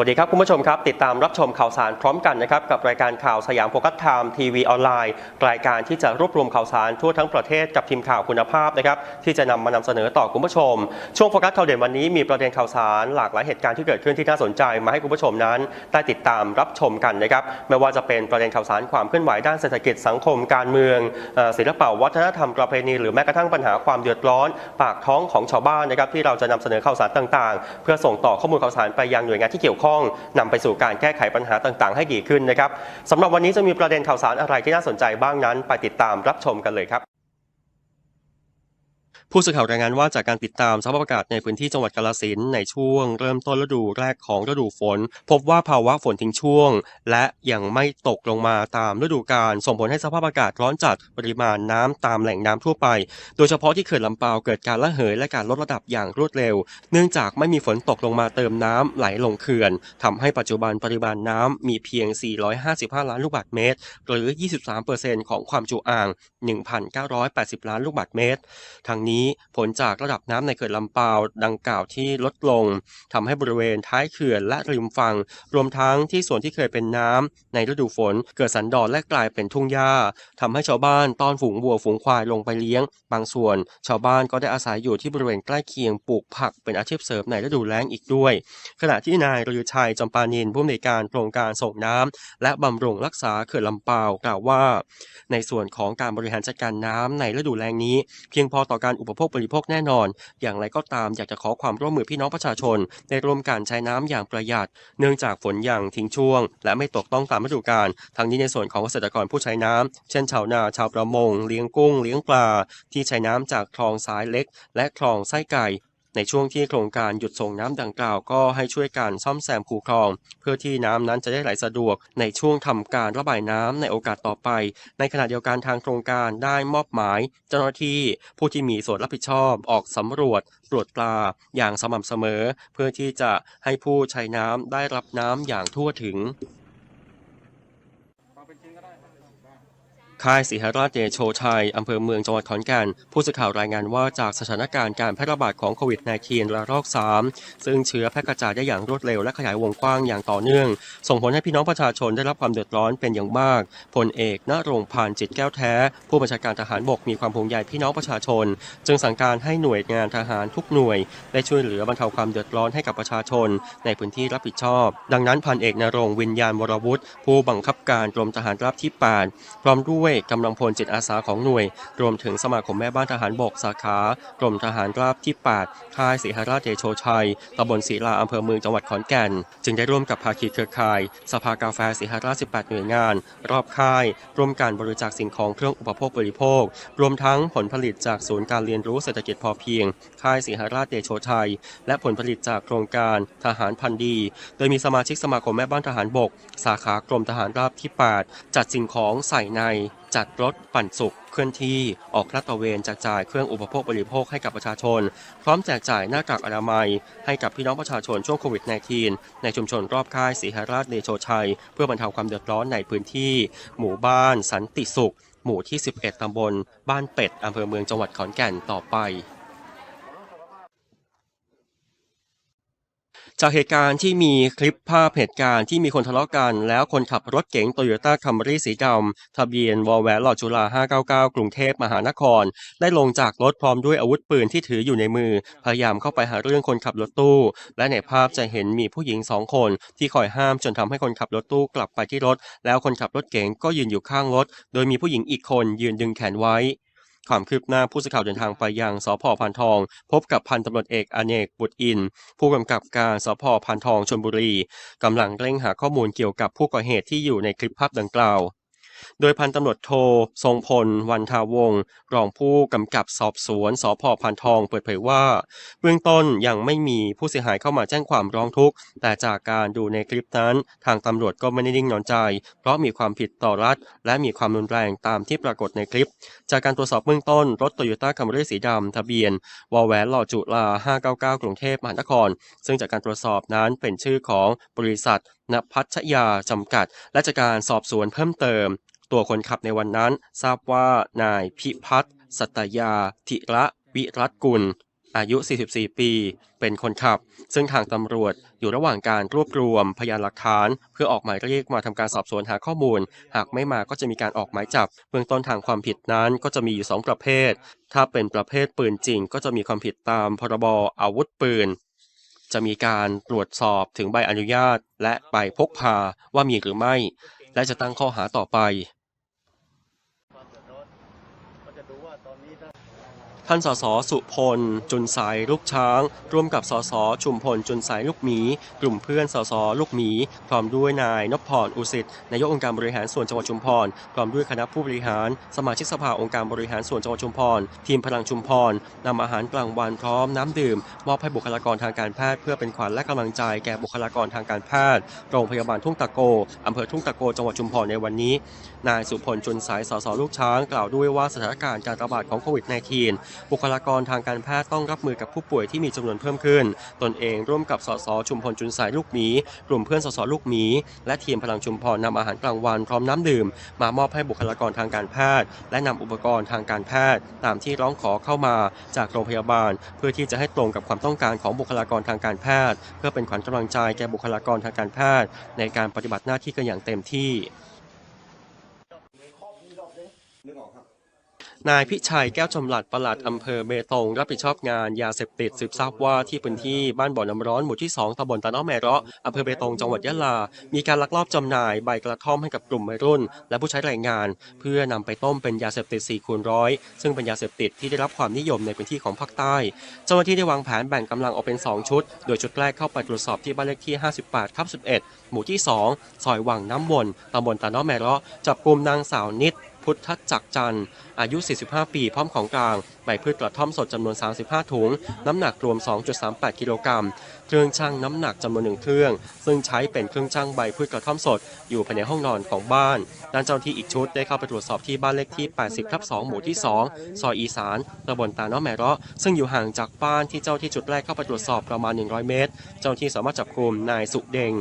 สวัสดีครับคุณผู้ชมครับ ติดตามรับชมข่าวสารพร้อมกันนะครับกับรายการข่าวสยามโฟกัสไทม์ทีวีออนไลน์ รายการที่จะรวบรวมข่าวสารทั่วทั้งประเทศกับทีมข่าวคุณภาพนะครับที่จะนำมานำเสนอต่อคุณผู้ชม ช่วงโฟกัสข่าวเด่นวันนี้มีประเด็นข่าวสารหลากหลายเหตุการณ์ที่เกิดขึ้นที่น่าสนใจมาให้คุณผู้ชมนั้นได้ติดตามรับชมกันนะครับไม่ว่าจะเป็นประเด็นข่าวสารความเคลื่อนไหวด้านเศรษฐกิจสังคมการเมืองเอ่อศิลปะวัฒนธรรมประเพณีหรือแม้กระทั่งปัญหาความเดือดร้อน ปากท้องของชาวบ้านนะครับที่เราจะนำเสนอข่าวสารต่าง ๆ เพื่อส่งต่อข้อมูลข่าวสารไปยังหน่วยงานที่เกี่ยวข้องนำไปสู่การแก้ไขปัญหาต่างๆ ให้ดีขึ้นนะครับสำหรับวันนี้จะมีประเด็นข่าวสารอะไรที่น่าสนใจบ้างนั้น ไปติดตามรับชมกันเลยครับ ผู้สื่อข่าวรายงานว่าจากการติดตามสภาพอากาศในพื้นที่จังหวัดกาฬสินในช่วง เริ่มต้นฤดูแรกของฤดูฝน พบว่าภาวะฝนทิ้งช่วง และยังไม่ตกลงมาตามฤดูกาลส่งผลให้สภาพอากาศร้อนจัดปริมาณน้ำตามแหล่งน้ำทั่วไป โดยเฉพาะที่เขื่อนลำปาวเกิดการระเหยและการลดระดับอย่างรวดเร็ว เนื่องจากไม่มีฝนตกลงมาเติมน้ำไหลลงเขื่อนทำให้ปัจจุบันปริมาณน้ำมีเพียง 455 ล้านลูกบาศก์เมตร หรือ 23%ของความจุอ่าง 1,980 ล้านลูกบาศก์เมตรทางนี้ผลจากระดับน้ำในเขื่อนลำปาวดังกล่าวที่ลดลงทำให้บริเวณท้ายเขื่อนและริมฝั่งรวมทั้งที่ส่วนที่เคยเป็นน้ำในฤดูฝนเกิดสันดอนและกลายเป็นทุ่งหญ้าทำให้ชาวบ้านต้อนฝูงวัวฝูงควายลงไปเลี้ยง บางส่วน ชาวบ้านก็ได้อาศัยอยู่ที่บริเวณใกล้เคียงปลูกผักเป็นอาชีพเสริมในฤดูแล้งอีกด้วย ขณะที่นายรยชัยจำปานินผู้อำนวยการโครงการส่งน้ำและบำรุงรักษาเขื่อนลำปาวกล่าวว่า ในส่วนของการบริหารจัดการน้ำในฤดูแล้งนี้ เพียงพอต่อการอุปโภคบริโภคแน่นอน อย่างไรก็ตามอยากจะขอความร่วมมือพี่น้องประชาชน ในร่วมการใช้น้ำอย่างประหยัด เนื่องจากฝนอย่างทิ้งช่วง และไม่ตกต้องตามฤดูกาลทั้งนี้ในส่วนของเกษตรกรผู้ใช้น้ำเช่นชาวนาชาวประมง เลี้ยงกุ้ง เลี้ยงปลา ที่ใช้น้ำจากคลองสายเล็ก และคลองไส้ไก่ ในช่วงที่โครงการหยุดส่งน้ำดังกล่าวก็ให้ช่วยการซ่อมแซมคูคลอง เพื่อที่น้ำนั้นจะได้ไหลสะดวกในช่วงทำการระบายน้ำในโอกาสต่อไป ในขณะเดียวกันทางโครงการได้มอบหมาย เจ้าหน้าที่ผู้ที่มีส่วนรับผิดชอบออกสำรวจตรวจปลาอย่างสม่ำเสมอ เพื่อที่จะให้ผู้ใช้น้ำได้รับน้ำอย่างทั่วถึง ค่ายศรีหราชเดโชชัย อำเภอเมืองจังหวัดขอนแก่น ผู้สื่อข่าวรายงานว่าจากสถานการณ์การแพร่ระบาดของโควิด -19 ระลอก 3 ซึ่งเชื้อแพร่กระจายได้อย่างรวดเร็วและขยายวงกว้างอย่างต่อเนื่อง ส่งผลให้พี่น้องประชาชนได้รับความเดือดร้อนเป็นอย่างมากพลเอกณรงพานจิตแก้วแท้ ผู้บัญชาการทหารบกมีความห่วงใยพี่น้องประชาชน จึงสั่งการให้หน่วยงานทหารทุกหน่วย ได้ช่วยเหลือบรรเทาความเดือดร้อนให้กับประชาชน ในพื้นที่รับผิดชอบ ดังนั้นพันเอกนรงวิญญาณวรวุฒิผู้บังคับการกรมทหารราบที่ 8 พร้อมด้วยกำลังพลจิตอาสาของหน่วย รวมถึงสมาคมแม่บ้านทหารบกสาขากรมทหารราบที่ 8 ค่ายศรีหราชเดโชชัยตำบลศรีลาอำเภอเมืองจังหวัดขอนแก่น จึงได้ร่วมกับภาคีเครือข่าย สภากาแฟศรีหราช18 หน่วยงาน รอบค่าย ร่วมการบริจาคสิ่งของเครื่องอุปโภคบริโภค รวมทั้งผลผลิตจากศูนย์การเรียนรู้เศรษฐกิจพอเพียง ค่ายศรีหราชเดโชชัย และผลผลิตจากโครงการทหารพันธ์ดี โดยมีสมาชิกสมาคมแม่บ้านทหารบก สาขากรมทหารราบที่ 8 จัดสิ่งของใส่ใน จัดรถปั่นสุกเคลื่อนที่ออกลาดตระเวนแจกจ่ายเครื่องอุปโภคบริโภคให้กับประชาชน พร้อมแจกจ่ายหน้ากากอนามัย ให้กับพี่น้องประชาชนช่วงโควิด -19 ในชุมชนรอบค่ายศรีหราชเดโชชัย เพื่อบรรเทาความเดือดร้อนในพื้นที่ หมู่บ้านสันติสุข หมู่ที่ 11 ตำบล บ้านเป็ด อำเภอเมืองจังหวัดขอนแก่นต่อไป จากเหตุการณ์ที่มีคลิปภาพเหตุการณ์ที่มีคนทะเลาะกัน แล้วคนขับรถเก๋งโตโยต้าคัมรี่สีดำทะเบียนวอลแวร์ลอจุฬา599 กรุงเทพมหานคร ได้ลงจากรถพร้อมด้วยอาวุธปืนที่ถืออยู่ในมือ พยายามเข้าไปหาเรื่องคนขับรถตู้ และในภาพจะเห็นมีผู้หญิงสองคนที่คอยห้ามจนทำให้คนขับรถตู้กลับไปที่รถ แล้วคนขับรถเก๋งก็ยืนอยู่ข้างรถ โดยมีผู้หญิงอีกคนยืนดึงแขนไว้ ความคืบหน้าผู้สื่อข่าวเดินทางไปยังสพพานทอง พบกับพันตำรวจเอกอเนกบุตรอิน ผู้กำกับการสพพานทองชนบุรีกำลังเร่งหาข้อมูลเกี่ยวกับผู้ก่อเหตุที่อยู่ในคลิปภาพดังกล่าว โดยพันตำรวจโททรงพล วันทาวงรองผู้กำกับสอบสวนสพพานทองเปิดเผยว่า เบื้องต้นยังไม่มีผู้เสียหายเข้ามาแจ้งความร้องทุกข์ แต่จากการดูในคลิปนั้น ทางตำรวจก็ไม่ได้นิ่งนอนใจ เพราะมีความผิดต่อรัฐ และมีความรุนแรงตามที่ปรากฏในคลิป จากการตรวจสอบเบื้องต้นรถโตโยต้าคัมรี่สีดำทะเบียนวอแหวนหลอจุฬา599 กรุงเทพมหานคร ซึ่งจากการตรวจสอบนั้นเป็นชื่อของบริษัทนภัชยาจำกัด และจากการสอบสวนเพิ่มเติม ตัวคนขับในวันนั้นทราบว่านายพิพัฒน์สัตยาธิระวิรัตกุล อายุ 44 ปี เป็นคนขับ ซึ่งทางตำรวจอยู่ระหว่างการรวบรวมพยานหลักฐาน เพื่อออกหมายเรียกมาทำการสอบสวนหาข้อมูล หากไม่มาก็จะมีการออกหมายจับ เบื้องต้นทางความผิดนั้นก็จะมีอยู่ 2 ประเภท ถ้าเป็นประเภทปืนจริง ก็จะมีความผิดตามพรบอาวุธปืนจะมีการตรวจสอบถึงใบอนุญาต และใบพกพาว่ามีหรือไม่ และจะตั้งข้อหาต่อไป ท่านสสสุพล จุนสายลูกช้าง ร่วมกับสสชุมพลจุนสายลูกหมี กลุ่มเพื่อนสสลูกหมี พร้อมด้วยนายนพพรอุสิตนายกองค์การบริหารส่วนจังหวัดชุมพร พร้อมด้วยคณะผู้บริหาร สมาชิกสภาองค์การบริหารส่วนจังหวัดชุมพร ทีมพลังชุมพรนำอาหารกลางวันพร้อมน้ำดื่มมอบให้บุคลากรทางการแพทย์เพื่อเป็นขวัญและกำลังใจแก่บุคลากรทางการแพทย์ โรงพยาบาลทุ่งตะโกอำเภอทุ่งตะโกจังหวัดชุมพรในวันนี้ นายสุพลจุนสายสสลูกช้าง กล่าวด้วยว่าสถานการณ์การระบาดของโควิด -19 บุคลากรทางการแพทย์ต้องรับมือกับผู้ป่วยที่มีจำนวนเพิ่มขึ้น ตนเองร่วมกับสสชุมพลจุนสายลูกหมี กลุ่มเพื่อนสสลูกหมี และทีมพลังชุมพรนำอาหารกลางวันพร้อมน้ำดื่ม มามอบให้บุคลากรทางการแพทย์ และนำอุปกรณ์ทางการแพทย์ ตามที่ร้องขอเข้ามาจากโรงพยาบาล เพื่อที่จะให้ตรงกับความต้องการของบุคลากรทางการแพทย์ เพื่อเป็นขวัญกำลังใจแก่บุคลากรทางการแพทย์ ในการปฏิบัติหน้าที่กันอย่างเต็มที่ นายพิชัยแก้วจำหลัดปลัดอำเภอเบตงรับผิดชอบงานยาเสพติดสืบทราบว่าที่พื้นที่บ้านบ่อน้ำร้อนหมู่ที่ 2ตำบลตาน้อแมเราะอำเภอเบตงจังหวัดยะลา มีการลักลอบจำหน่ายใบกระท่อมให้กับกลุ่มวัยรุ่น และผู้ใช้แรงงาน เพื่อนำไปต้มเป็นยาเสพติด4คูณร้อยซึ่งเป็นยาเสพติดที่ได้รับความนิยมในพื้นที่ของภาคใต้ เจ้าหน้าที่ได้วางแผนแบ่งกำลังออกเป็น 2 ชุด โดยชุดแรกเข้าไปตรวจสอบที่บ้านเลขที่ 58ทับ11 หมู่ที่ 2 ซอยวังน้ำวนตำบลตาน้อแมเราะจับกลุ่มนางสาวนิด พุทธจักจันทร์อายุ 45 ปี พร้อมของกลางใบพืชกระท่อมสดจำนวน 35 ถุง น้ำหนักรวม 2.38 กิโลกรัม เครื่องชั่งน้ำหนักจำนวนหนึ่งเครื่อง ซึ่งใช้เป็นเครื่องชั่งใบพืชกระท่อมสด อยู่ภายในห้องนอนของบ้าน ด้านเจ้าที่อีกชุดได้เข้าไปตรวจสอบที่บ้านเลขที่ 80ทับ2หมู่ที่ 2 ซอยอีสานตำบลตาน้อแมราะซึ่งอยู่ห่างจากบ้านที่เจ้าที่จุดแรกเข้าไปตรวจสอบประมาณ 100 เมตร เจ้าหน้าที่สามารถจับกลุ่มนายสุเดง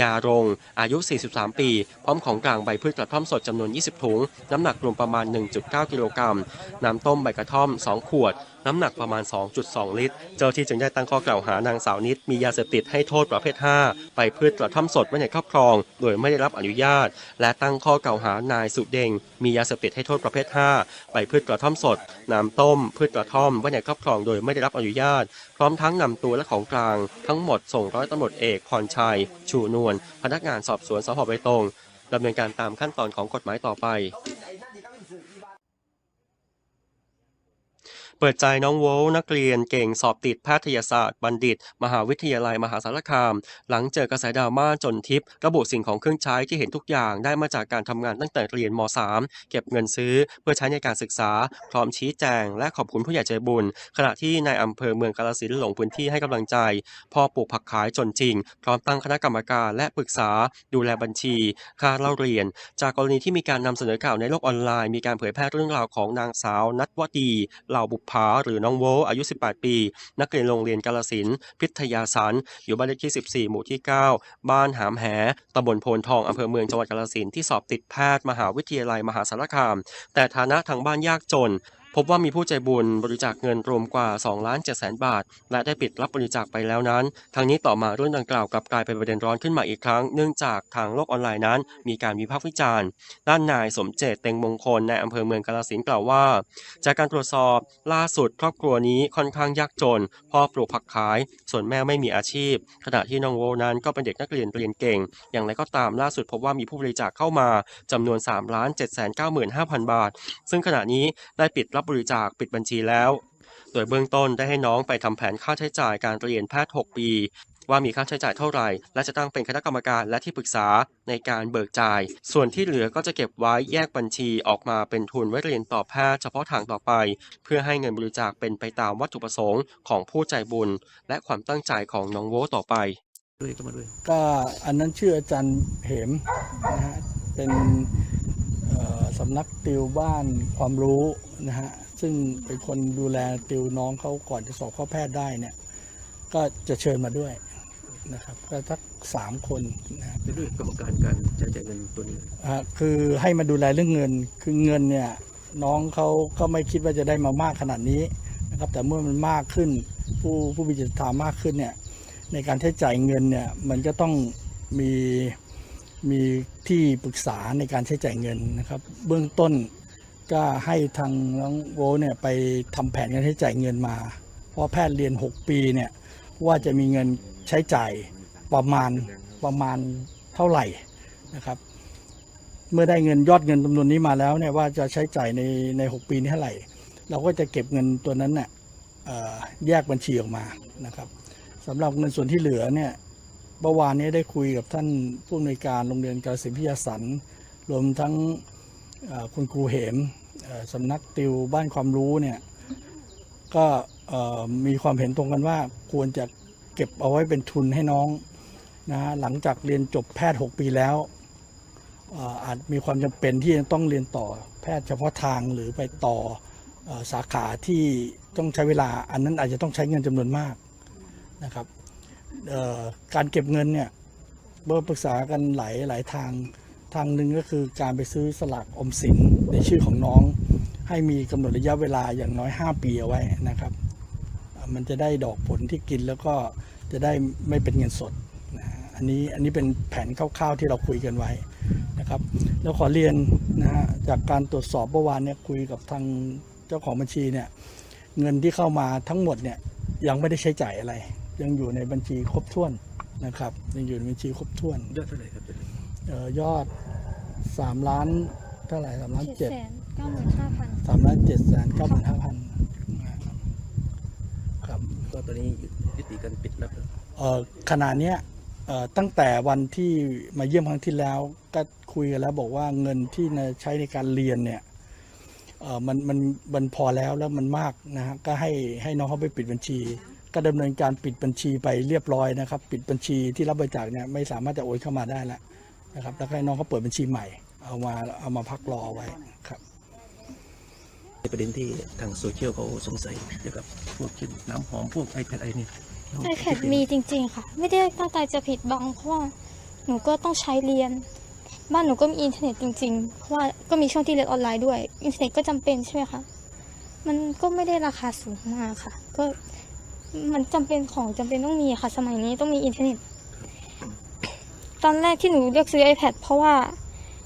ยารง อายุ 43 ปี พร้อมของกลางใบพืชกระท่อมสดจำนวน 20 ถุง น้ำหนักรวมประมาณ 1.9 กิโลกรัม น้ำต้มใบกระท่อม 2 ขวด น้ำหนักประมาณ 2.2 ลิตร เจ้าที่จึงได้ตั้งข้อกล่าวหานางสาวนิดมียาเสพติดให้โทษประเภท 5 ไปพืชกระท่อมสดไว้ในครอบครอง โดยไม่ได้รับอนุญาต และตั้งข้อกล่าวหานายสุเดงมียาเสพติดให้โทษประเภท 5 ไปพืชกระท่อมสดน้ำต้ม พืชกระท่อมไว้ในครอบครองโดยไม่ได้รับอนุญาต พร้อมทั้งนำตัวและของกลาง ทั้งหมดส่งร้อยตำรวจเอกพรชัย ชูนวลพนักงานสอบสวนสพเบตงดำเนินการตามขั้นตอนของกฎหมายต่อไป เปิดใจน้องโวลนักเรียนเก่งสอบติดแพทยศาสตร์บัณฑิต มหาวิทยาลัยมหาสารคาม หลังเจอกระแสดราม่าจนทิประบุสิ่งของเครื่องใช้ที่เห็นทุกอย่างได้มาจากการทำงานตั้งแต่เรียนม .3 เก็บเงินซื้อเพื่อใช้ในการศึกษา พร้อมชี้แจง และขอบคุณผู้ใหญ่ใจบุญ ขณะที่นายอำเภอเมืองกาฬสินธุ์ลงพื้นที่ให้กำลังใจพ่อปลูกผักขายจนจริง พร้อมตั้งคณะกรรมการและปรึกษา ดูแลบัญชี ค่าเล่าเรียน จากกรณีที่มีการนำเสนอข่าวในโลกออนไลน์มีการเผยแพร่เรื่องราวของนางสาวนัทวดีเหล่าบุปผาหรือน้องโวอายุ 18 ปี นักเรียนโรงเรียนกาลสินพิทยาสารอยู่บ้านเลขที่ 14 หมู่ที่ 9 บ้านหามแหตำบลโพนทองอำเภอเมืองจังหวัดกาลสินที่สอบติดแพทย์มหาวิทยาลัยมหาสารคาม แต่ฐานะทางบ้านยากจน พบว่ามีผู้ใจบุญบริจาคเงินรวมกว่า2ล้าน7แสนบาท และได้ปิดรับบริจาคไปแล้วนั้น ทางนี้ต่อมาเรื่องดังกล่าวกลับกลายเป็นประเด็นร้อนขึ้นมาอีกครั้ง เนื่องจากทางโลกออนไลน์นั้น มีการวิพากษ์วิจารณ์ ด้านนายสมเจตเต็งมงคลในอำเภอเมืองกาฬสินกล่าวว่า จากการตรวจสอบล่าสุดครอบครัวนี้ค่อนข้างยากจน พ่อปลูกผักขาย ส่วนแม่ไม่มีอาชีพ ขณะที่น้องโวนั้นก็เป็นเด็กนักเรียนเรียนเก่ง อย่างไรก็ตามล่าสุดพบว่ามีผู้บริจาคเข้ามาจำนวน3ล้าน7 9 5 0 0 0 บาท ซึ่งขณะนี้ได้ปิดรับบริจาคปิดบัญชีแล้ว โดยเบื้องต้นได้ให้น้องไปทำแผนค่าใช้จ่ายการเรียนแพทย์ 6 ปี ว่ามีค่าใช้จ่ายเท่าไหร่ และจะตั้งเป็นคณะกรรมการและที่ปรึกษาในการเบิกจ่าย ส่วนที่เหลือก็จะเก็บไว้แยกบัญชีออกมาเป็นทุนไว้เรียนต่อแพทย์เฉพาะทางต่อไป เพื่อให้เงินบริจาคเป็นไปตามวัตถุประสงค์ของผู้ใจบุญ และความตั้งใจของน้องโวต่อไปด้วยก็มาด้วยก็อันนั้นชื่ออาจารย์เหมนะฮะเป็น สำนักติวบ้านความรู้นะฮะซึ่งเป็นคนดูแลติวน้องเขาก่อนจะสอบเข้าแพทย์ได้เนี่ยก็จะเชิญมาด้วยนะครับก็สักสามคนนะฮะในเรื่องกรรมการการใช้จ่ายเงินตัวนี้อ่าคือให้มาดูแลเรื่องเงินคือเงินเนี่ยน้องเขาก็ไม่คิดว่าจะได้มามากขนาดนี้นะครับแต่เมื่อมันมากขึ้นผู้ผู้มีจิตศรัทธามากขึ้นเนี่ยในการใช้จ่ายเงินเนี่ยมันก็ต้องมี มีที่ปรึกษาในการใช้จ่ายเงินนะครับ เบื้องต้นก็ให้ทางน้องโวเนี่ยไปทำแผนการใช้จ่ายเงินมา เพราะแพทย์เรียน 6 ปีเนี่ยว่าจะมีเงินใช้จ่ายประมาณประมาณเท่าไหร่นะครับ เมื่อได้เงินยอดเงินจำนวนนี้มาแล้วเนี่ยว่าจะใช้จ่ายในใน 6 ปีนี้เท่าไหร่ เราก็จะเก็บเงินตัวนั้นเนี่ยแยกบัญชีออกมานะครับสำหรับเงินส่วนที่เหลือเนี่ย เมื่อวานนี้ได้คุยกับท่านผู้อำนวยการโรงเรียนกาฬสินพิยาสันรวมทั้งคุณครูเหมสำนักติวบ้านความรู้เนี่ยก็มีความเห็นตรงกันว่าควรจะเก็บเอาไว้เป็นทุนให้น้องนะหลังจากเรียนจบแพทย์ 6 ปีแล้วอาจมีความจำเป็นที่จะต้องเรียนต่อแพทย์เฉพาะทางหรือไปต่ออสาขาที่ต้องใช้เวลา อันนั้นอาจจะต้องใช้เงินจำนวนมากนะครับ การเก็บเงินเนี่ยเมื่อปรึกษากันหลายหลายทางทางหนึ่งก็คือการไปซื้อสลากอมสินในชื่อของน้อง ให้มีกำหนดระยะเวลาอย่างน้อย 5 ปีเอาไว้นะครับ มันจะได้ดอกผลที่กินแล้วก็จะได้ไม่เป็นเงินสดนะอันนี้อันนี้เป็นแผนคร่าวๆที่เราคุยกันไว้นะครับ แล้วขอเรียนนะฮะจากการตรวจสอบเมื่อวานเนี่ยคุยกับทางเจ้าของบัญชีเนี่ยเงินที่เข้ามาทั้งหมดเนี่ยยังไม่ได้ใช้จ่ายอะไร ยังอยู่ในบัญชีครบถ้วนนะครับ ยังอยู่ในบัญชีครบถ้วนยอดเท่าไหร่ครับตัวนี้เอ่อยอด3ล้านเท่าไหร่สามล้านเจ็เจ็ดดแสนเก้าหมื่นห้าพันสามล้านเจ็ดแสนเก้าหมื่นห้าพันครับก็ตอนนี้ยุติการปิดรับแล้วเอ่อขณะเนี้ยเอ่อตั้งแต่วันที่มาเยี่ยมครั้งที่แล้วก็คุยกันแล้วบอกว่าเงินที่ใช้ในการเรียนเนี่ยเอ่อมันมันมันพอแล้วแล้วมันมากนะฮะก็ให้ให้น้องเขาไปปิดบัญชี ก็ดำเนินการปิดบัญชีไปเรียบร้อยนะครับ ปิดบัญชีที่รับบริจาคเนี่ยไม่สามารถจะโอนเข้ามาได้แล้วนะครับ แล้วก็ให้น้องเขาเปิดบัญชีใหม่ เอามาเอามาพักรอเอาไว้ครับในประเด็นที่ทางโซเชียลเขาสงสัยเกี่ยวกับพวกเช่นน้ำหอมพวกไอแพดไอเนี่ยไอแพดมีจริง ๆ ค่ะ ไม่ได้ตั้งใจจะผิดบังเพราะว่าหนูก็ต้องใช้เรียน บ้านหนูก็มีอินเทอร์เน็ตจริงๆเพราะว่าก็มีช่วงที่เรียนออนไลน์ด้วย อินเทอร์เน็ตก็จำเป็นใช่ไหมคะมันก็ไม่ได้ราคาสูงมากค่ะ ก็ มันจำเป็นของจำเป็นต้องมีค่ะ สมัยนี้ต้องมีอินเทอร์เน็ต ตอนแรกที่หนูเลือกซื้อ iPad เพราะว่า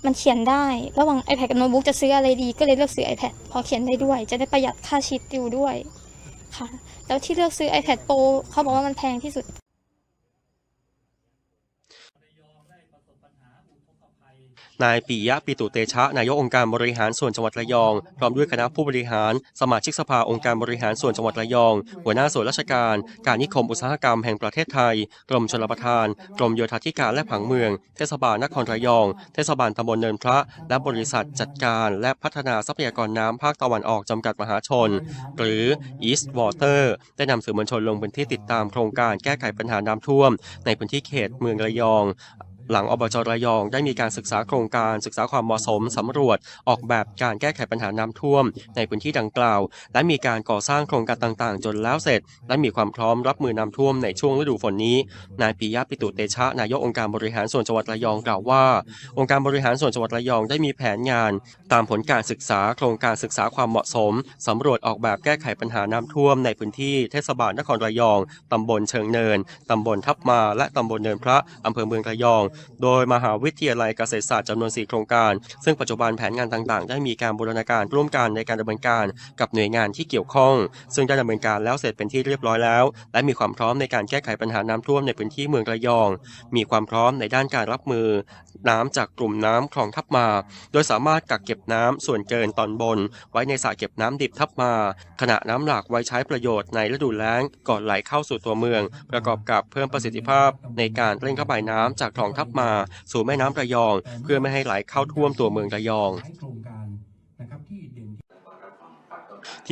มันเขียนได้ ระหว่าง iPad กับโน้ตบุ๊กจะซื้ออะไรดี ก็เลยเลือกซื้อ iPad พอเขียนได้ด้วย จะได้ประหยัดค่าชีตติวด้วยค่ะ แล้วที่เลือกซื้อ iPad Pro เขาบอกว่ามันแพงที่สุด นายปิยะปิตุเตชะ นายกองค์การบริหารส่วนจังหวัดระยอง พร้อมด้วยคณะผู้บริหาร สมาชิกสภาองค์การบริหารส่วนจังหวัดระยอง หัวหน้าส่วนราชการ การนิคมอุตสาหกรรมแห่งประเทศไทย กรมชลประทาน กรมโยธาธิการและผังเมือง เทศบาลนครระยอง เทศบาลตำบลเนินพระ และบริษัทจัดการและพัฒนาทรัพยากรน้ำภาคตะวันออกจำกัดมหาชน หรือ East Water ได้นำสื่อมวลชนลงพื้นที่ติดตามโครงการแก้ไขปัญหาน้ำท่วม ในพื้นที่เขตเมืองระยอง หลังอบจระยอง ได้มีการศึกษาโครงการศึกษาความเหมาะสมสำรวจออกแบบการแก้ไขปัญหาน้ำท่วม ในพื้นที่ดังกล่าว และมีการก่อสร้างโครงการต่างๆ จนแล้วเสร็จ และมีความพร้อมรับมือน้ำท่วมในช่วงฤดูฝนนี้นายปิยะปิตุเตชะนายกองค์การบริหารส่วนจังหวัดระยองกล่าวว่า องค์การบริหารส่วนจังหวัดระยองได้มีแผนงาน ตามผลการศึกษาโครงการศึกษาความเหมาะสมสำรวจออกแบบแก้ไขปัญหาน้ำท่วม ในพื้นที่เทศบาลนครระยองตำบลเชิงเนินตำบลทับมาและตำบลเนินพระอำเภอเมืองระยองโดยมหาวิทยาลัยเกษตรศาสตร์จำนวน 4 โครงการ ซึ่งปัจจุบันแผนงานต่างๆ ได้มีการบูรณาการร่วมกันในการดำเนินการกับหน่วยงานที่เกี่ยวข้อง ซึ่งได้ดำเนินการแล้วเสร็จเป็นที่เรียบร้อยแล้ว และมีความพร้อมในการแก้ไขปัญหาน้ำท่วมในพื้นที่เมืองระยอง มีความพร้อมในด้านการรับมือ น้ำจากกลุ่มน้ำคลองทับมา โดยสามารถกักเก็บน้ำส่วนเกินตอนบน ไว้ในสระเก็บน้ำดิบทับมา ขณะน้ำหลากไว้ใช้ประโยชน์ในฤดูแล้งก่อนไหลเข้าสู่ตัวเมือง ประกอบกับเพิ่มประสิทธิภาพในการเร่งระบายน้ำจากคลองทับมาสู่แม่น้ำระยอง เพื่อไม่ให้ไหลเข้าท่วมตัวเมืองระยอง โครงการนะครับที่เด่น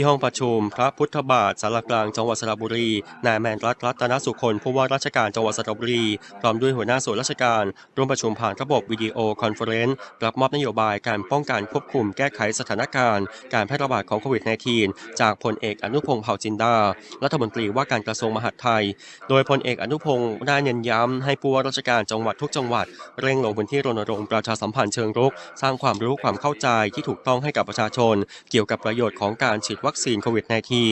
ที่ห้องประชุม พระพุทธบาทสารกลางจังหวัดสระบุรี นายแมนรัตน์รัตนสุคนผู้ว่าราชการจังหวัดสระบุรี พร้อมด้วยหัวหน้าส่วนราชการ ร่วมประชุมผ่านระบบวิดีโอคอนเฟอเรนซ์รับมอบนโยบายการป้องกันควบคุมแก้ไขสถานการณ์ การแพร่ระบาดของโควิด -19 จากพลเอกอนุพงศ์เผ่าจินดา รัฐมนตรีว่าการกระทรวงมหาดไทย โดยพลเอกอนุพงศ์ได้เน้นย้ำให้ผู้ว่าราชการจังหวัดทุกจังหวัด เร่งลงพื้นที่รณรงค์ประชาสัมพันธ์เชิงรุก สร้างความรู้ความเข้าใจที่ถูกต้องให้กับประชาชน เกี่ยวกับประโยชน์ของการฉีดวัคซีนโควิด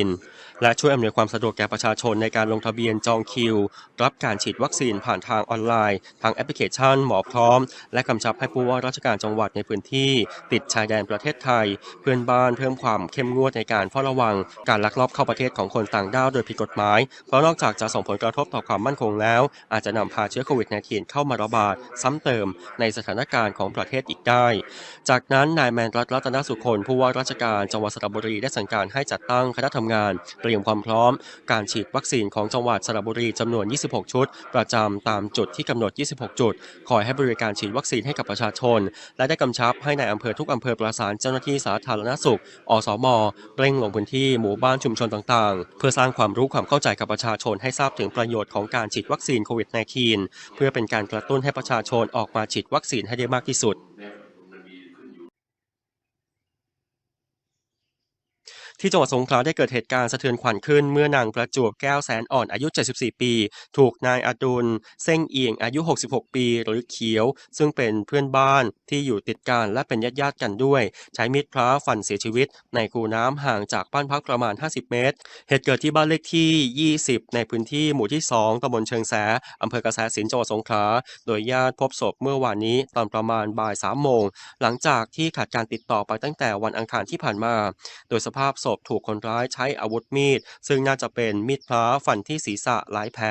-19 และช่วยอำนวยความสะดวกแก่ประชาชนในการลงทะเบียนจองคิว รับการฉีดวัคซีนผ่านทางออนไลน์ ทางแอปพลิเคชันหมอพร้อม และกำชับให้ผู้ว่าราชการจังหวัดในพื้นที่ ติดชายแดนประเทศไทย เพื่อนบ้านเพิ่มความเข้มงวดในการเฝ้าระวัง การลักลอบเข้าประเทศของคนต่างด้าวโดยผิดกฎหมาย เพราะนอกจากจะส่งผลกระทบต่อความมั่นคงแล้ว อาจจะนำพาเชื้อโควิด -19 เข้ามาระบาดซ้ำเติมในสถานการณ์ของประเทศอีกได้ จากนั้นนายแมนรัตน์รัตนสุคนผู้ว่าราชการจังหวัดสระบุรีได้สั่งการให้จัดตั้งคณะทำงาน เตรียมความพร้อม การฉีดวัคซีนของจังหวัดสระบุรีจำนวน 26 ชุด ประจำตามจุดที่กำหนด 26 จุด คอยให้บริการฉีดวัคซีนให้กับประชาชน และได้กำชับให้ในายอำเภอทุกอำเภอประสานเจ้าหน้าที่สาธารณสุข อสม เร่งลงพื้นที่หมู่บ้านชุมชนต่างๆ เพื่อสร้างความรู้ความเข้าใจกับประชาชนให้ทราบถึงประโยชน์ของการฉีดวัคซีนโควิด -19 เพื่อเป็นการกระตุ้นให้ประชาชนออกมาฉีดวัคซีนให้ได้มากที่สุด ที่จังหวัดสงขลาได้เกิดเหตุการณ์สะเทือนขวัญขึ้นเมื่อนางประจวบแก้วแสนอ่อนอายุ 74 ปี ถูกนายอดุลเส้งเอียงอายุ 66 ปี หรือเขียว ซึ่งเป็นเพื่อนบ้านที่อยู่ติดกันและเป็นญาติญาติกันด้วย ใช้มีดพระฟันเสียชีวิต ในคูน้ำห่างจากบ้านพักประมาณ 50 เมตร เหตุเกิดที่บ้านเลขที่ 20 ในพื้นที่หมู่ที่ 2ตำบลเชิงแสอำเภอกระแสสินจังหวัดสงขลาโดยญาติพบศพเมื่อวานนี้ตอนประมาณบ่าย3โมงหลังจากที่ขาดการติดต่อไปตั้งแต่วันอังคารที่ผ่านมา โดยสภาพศพถูกคนร้ายใช้อาวุธมีด ซึ่งน่าจะเป็นมีดพระฟันที่ศีรษะหลายแผล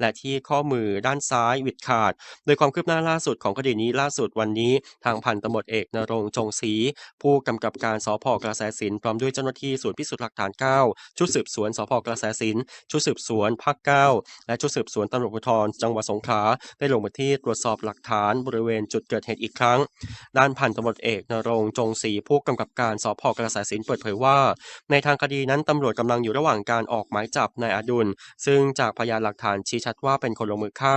และที่ข้อมือด้านซ้ายหวิดขาด โดยความคืบหน้าล่าสุดของคดีนี้ล่าสุดวันนี้ ทางพันตำรวจเอกนรงจงศรีผู้กำกับการสพกระแสสินพร้อมด้วยเจ้าหน้าที่ศูนย์พิสูจน์หลักฐาน 9 ชุดสืบสวนสพกระแสสินชุดสืบสวนภาค9และชุดสืบสวนตำรวจภูธรจังหวัดสงขลาได้ลงพื้นที่ตรวจสอบหลักฐานบริเวณจุดเกิดเหตุอีกครั้ง ด้านพันตำรวจเอกนรงจงศรีผู้กำกับการสพกระแสสินเปิดเผยว่าในทางคดีนั้นตำรวจกำลังอยู่ระหว่างการออกหมายจับนายอดุล ซึ่งจากพยานหลักฐานชี้ชัดว่าเป็นคนลงมือฆ่า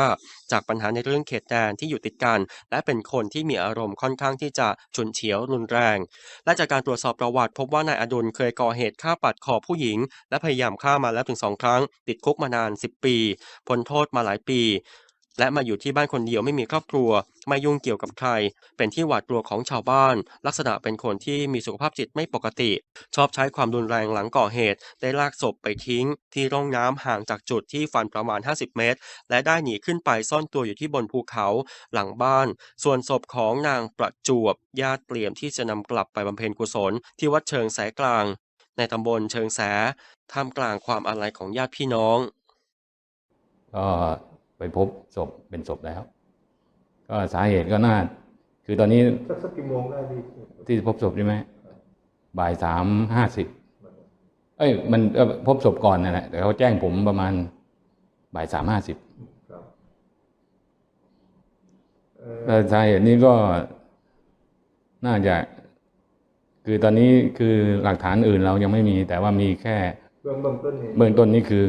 จากปัญหาในเรื่องเขตแดนที่อยู่ติดกัน และเป็นคนที่มีอารมณ์ค่อนข้างที่จะฉุนเฉียวรุนแรง และจากการตรวจสอบประวัติ พบว่านายอดุลเคยก่อเหตุฆ่าปัดคอผู้หญิง และพยายามฆ่ามาแล้วถึงสองครั้ง ติดคุกมานาน 10 ปีพ้นโทษมาหลายปี และมาอยู่ที่บ้านคนเดียวไม่มีครอบครัว ไม่ยุ่งเกี่ยวกับใคร เป็นที่หวาดกลัวของชาวบ้าน ลักษณะเป็นคนที่มีสุขภาพจิตไม่ปกติ ชอบใช้ความรุนแรงหลังก่อเหตุ ได้ลากศพไปทิ้ง ที่ร่องน้ำห่างจากจุดที่ฟันประมาณ 50 เมตร และได้หนีขึ้นไปซ่อนตัวอยู่ที่บนภูเขาหลังบ้าน ส่วนศพของนางประจวบญาติเตรียมที่จะนำกลับไปบำเพ็ญกุศล ที่วัดเชิงแสกลาง ในตำบลเชิงแสท่ามกลางความอาลัยของญาติพี่น้องก็ ไปพบศพเป็นศพแล้ว ก็สาเหตุก็น่า คือตอนนี้สักสักกี่โมงได้พี่ที่พบศพใช่ไหมบ่ายสามห้าสิบเอ้ย มันเอ่อพบศพก่อนนั่นแหละแต่เขาแจ้งผมประมาณบ่ายสามห้าสิบครับเอ่อสาเหตุนี้ก็น่าจะ คือตอนนี้คือหลักฐานอื่นเรายังไม่มี แต่ว่ามีแค่ เบื้องเบื้องต้นนี่เบื้องต้นนี่คือ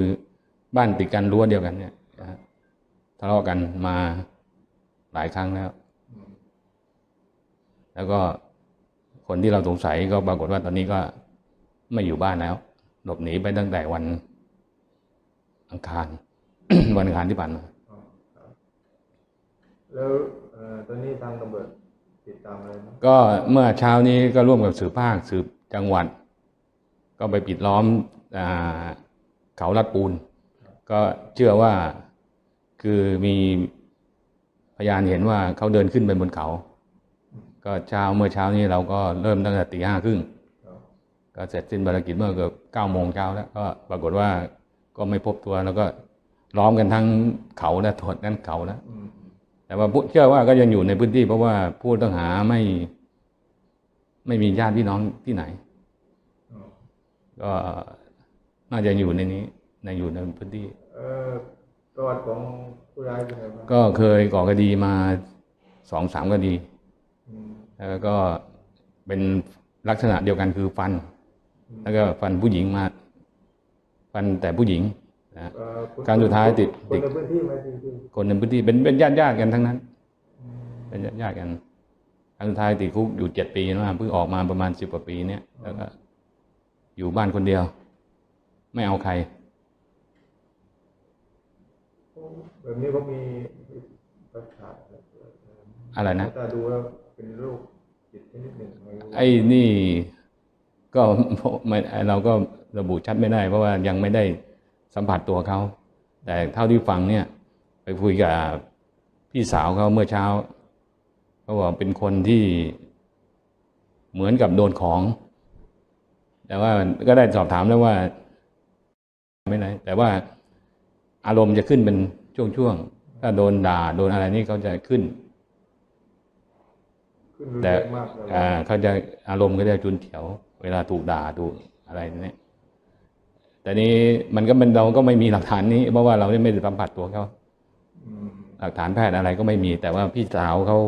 บ้านติดกันรั้วเดียวกันเนี่ยนะฮะ ทะเลาะกันมาหลายครั้งแล้ว แล้วก็คนที่เราสงสัยก็ปรากฏว่าตอนนี้ก็ไม่อยู่บ้านแล้ว หลบหนีไปตั้งแต่วันอังคาร วันอังคารที่ผ่านมาอ๋อครับแล้วเอ่อตอนนี้ทางตำรวจติดตามอะไรนะก็เมื่อเช้านี้ก็ร่วมกับสืบภาคสืบจังหวัด ก็ไปปิดล้อมอาเขาลัดปูน ก็เชื่อว่า คือมีพยานเห็นว่าเขาเดินขึ้นไปบนเขา ก็เช้าเมื่อเช้านี้เราก็เริ่มตั้งแต่ตีห้าครึ่งก็เสร็จสิ้นภารกิจเมื่อเกือบเก้าโมงเช้าแล้ว ก็ปรากฏว่าก็ไม่พบตัวแล้วก็ล้อมกันทั้งเขาและถดนั้นเขาแล้วแต่ว่าเชื่อว่าก็ยังอยู่ในพื้นที่เพราะว่าผู้ต้องหาไม่ ไม่มีญาติพี่น้องที่ไหน ก็น่าจะอยู่ในนี้ในอยู่ในพื้นที่เอ ประวัติของผู้ร้ายเป็นไงบ้างก็เคยก่อคดีมาสองสามคดีอืมแล้วก็เป็นลักษณะเดียวกันคือฟัน แล้วก็ฟันผู้หญิงมา ฟันแต่ผู้หญิงนะเอ่อคุณการสุดท้ายติดคนติดในพื้นที่ไหมที่ที่คนในพื้นที่เป็นเป็นญาติญาติๆกันทั้งนั้น เป็นญาติญาติๆกันครั้งสุดท้ายติดคุกอยู่เจ็ดปีนะเพิ่งออกมาประมาณสิบกว่าปีเนี่ยแล้วก็อยู่บ้านคนเดียว ไม่เอาใคร แบบนี้เขามีประสาทอะไรนะถ้าดูแล้วเป็นโรคจิตชนิดหนึ่งไม่รู้ไอ้นี่ก็ไม่เราก็ระบุชัดไม่ได้ เพราะว่ายังไม่ได้สัมผัสตัวเขา แต่เท่าที่ฟังเนี่ย ไปคุยกับพี่สาวเขาเมื่อเช้าเขาบอกเป็นคนที่เหมือนกับโดนของ แต่ว่าก็ได้สอบถามแล้วว่า ไม่ไหนแต่ว่า อารมณ์จะขึ้นเป็นช่วงๆ ถ้าโดนด่าโดนอะไรนี่เขาจะขึ้นขึ้นรุนแต่แรงมากเลยอ่าเขาจะอารมณ์ก็จะจุนเฉียว เวลาถูกด่าถูกอะไรเนี่ยแต่นี้มันก็เป็นเราก็ไม่มีหลักฐานนี้ เพราะว่าเราไม่ได้สัมผัสตัวเขาอืมหลักฐานแพทย์อะไรก็ไม่มี แต่ว่าพี่สาวเขา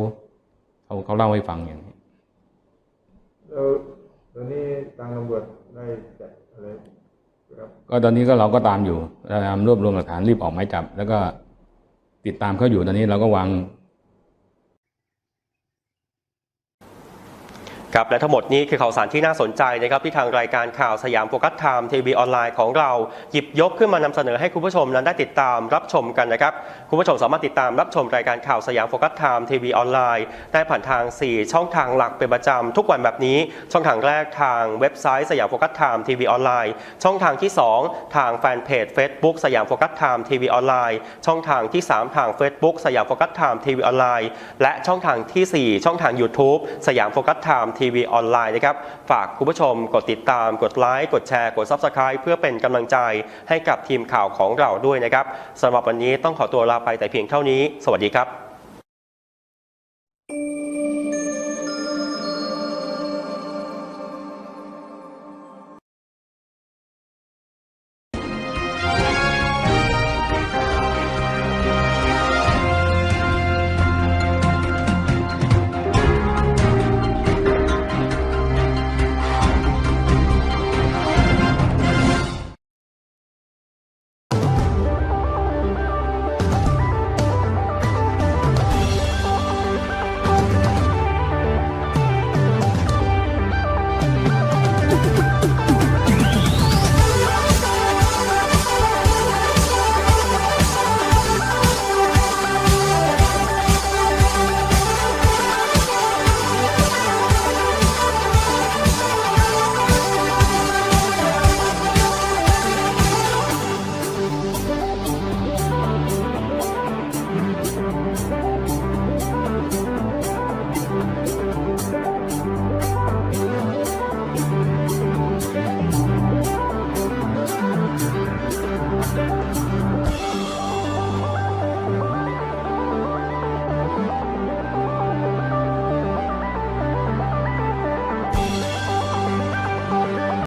เขาเขาเล่าให้ฟังอย่างนี้แล้วตอนนี้ทางตำรวจได้จัดอะไรครับ ก็ตอนนี้ก็เราก็ตามอยู่พยาตามรวบรวมหลักฐานรีบออกหมายจับ แล้วก็ติดตามเขาอยู่ตอนนี้เราก็วาง ครับและทั้งหมดนี้คือข่าวสารที่น่าสนใจนะครับที่ทางรายการข่าวสยามโฟกัสไทม์ทีวีออนไลน์ของเราหยิบยกขึ้นมานำเสนอให้คุณผู้ชมนั้นได้ติดตามรับชมกันนะครับคุณผู้ชมสามารถติดตามรับชมรายการข่าวสยามโฟกัสไทม์ทีวีออนไลน์ได้ผ่านทาง 4 ช่องทางหลักเป็นประจำทุกวันแบบนี้ ช่องทางแรกทางเว็บไซต์สยามโฟกัสไทม์ทีวีออนไลน์ช่องทางที่ 2 ทางแฟนเพจ Facebook สยามโฟกัสไทม์ทีวีออนไลน์ช่องทางที่ 3 ทาง Facebook สยามโฟกัสไทม์ทีวีออนไลน์และช่องทางทีสี่4 ช่องทาง YouTube สยามโฟกัสไทม์ทีวีออนไลน์นะครับ ฝากคุณผู้ชมกดติดตาม กดไลค์ กดแชร์ กด Subscribe เพื่อเป็นกำลังใจให้กับทีมข่าวของเราด้วยนะครับสำหรับวันนี้ต้องขอตัวลาไปแต่เพียงเท่านี้ สวัสดีครับ